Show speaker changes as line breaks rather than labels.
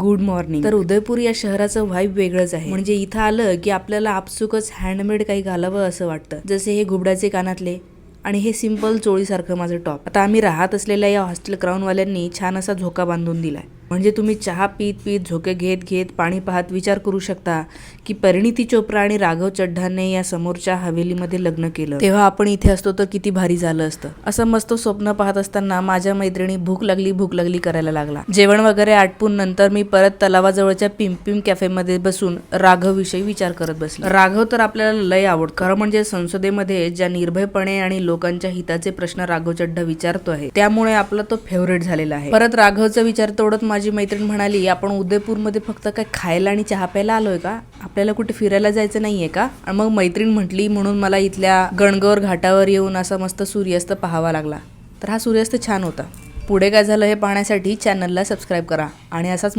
Good morning तर उदयपूर या शहराचं व्हाईब वेगळंच आहे. म्हणजे इथं आलं की आपल्याला आपसुकच हँडमेड काही घालावं असं वाटतं. जसे हे घुबडाचे कानातले आणि हे सिंपल चोळीसारखं माझं टॉप आता आम्ही राहत असलेल्या या हॉस्टेल क्राऊनवाल्यांनी छान असा झोका बांधून दिलाय. म्हणजे तुम्ही चहा पीत पीत झोके घेत घेत पाणी पाहत विचार करू शकता की परिणिती चोप्रा आणि राघव चड्ढाने या समोरच्या हवेलीमध्ये लग्न केलं. तेव्हा आपण इथे असतो तर किती भारी झालं असतं. असं मस्त स्वप्न पाहत असताना माझ्या मैत्रिणी भूक लागली भूक लागली करायला लागला. जेवण वगैरे आटपून नंतर मी परत तलावाजवळच्या पिंपिम कॅफेमध्ये बसून राघव विषयी विचार करत बसले. राघव तर आपल्याला लय आवड खरं म्हणजे संसदेमध्ये ज्या निर्भयपणे आणि लोकांच्या हिताचे प्रश्न राघव चड्ढा विचारतो आहे त्यामुळे आपला तो फेवरेट झालेला आहे. परत राघवचा विचार तोडत माझी मैत्रीण म्हणाली आपण उदयपूरमध्ये फक्त काय खायला आणि चहा प्यायला आलोय का? आपल्याला कुठे फिरायला जायचं नाही आहे का? आणि मग मैत्रीण म्हटली म्हणून मला इथल्या गणगौर घाटावर येऊन असा मस्त सूर्यास्त पाहावा लागला. तर हा सूर्यास्त छान होता. पुढे काय झालं हे पाहण्यासाठी चॅनलला सबस्क्राईब करा आणि असाच